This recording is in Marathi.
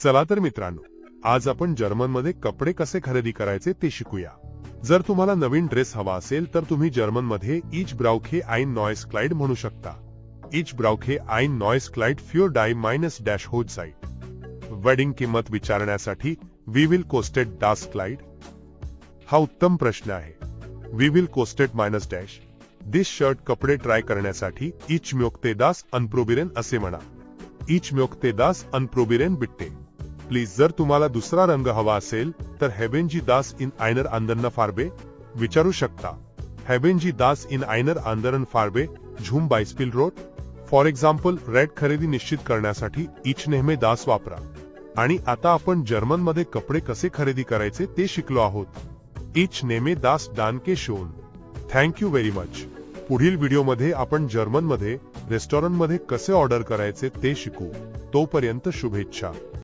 चला तर मित्रांनो आज आपण जर्मनमध्ये कपडे कसे खरेदी करायचे ते शिकूया. जर तुम्हाला नवीन ड्रेस हवा असेल तर तुम्ही जर्मनमध्ये इच ब्राउखे आईन नॉइस क्लाइड म्हणू शकता. इच ब्राउखे आईन नॉइस क्लाइड फ्युअर डाय मायनस डॅश होत साईट वेडिंग किंमत विचारण्यासाठी वी विल कोस्टेड डास क्लाइड हा उत्तम प्रश्न आहे. वी विल कोस्टेड मायनस डॅश दिस शर्ट कपडे ट्राय करण्यासाठी इच म्योक्ते दास अनप्रोबिरेन असे म्हणा. इच म्योक्ते दास अनप्रोबिरेन बिट्टे प्लीज जर तुम्हाला दुसरा रंग हवा असेल तर हेबेनजी दास इन आयनर आंदरन फार्बे विचारू शकता. हेबेनजी दास इन आयनर आंदरन फार्बे झूम बायस्पिल रोड. फॉर एक्झाम्पल रेड खरेदी निश्चित करण्यासाठी इच नेहमे दास वापरा. आणि आता आपण जर्मनमध्ये कपडे कसे खरेदी करायचे ते शिकलो आहोत. इच नेमे दास डानके शोन थँक यू व्हेरी मच पुढील व्हिडिओमध्ये आपण जर्मनमध्ये रेस्टॉरंटमध्ये कसे ऑर्डर करायचे ते शिकू. तोपर्यंत शुभेच्छा.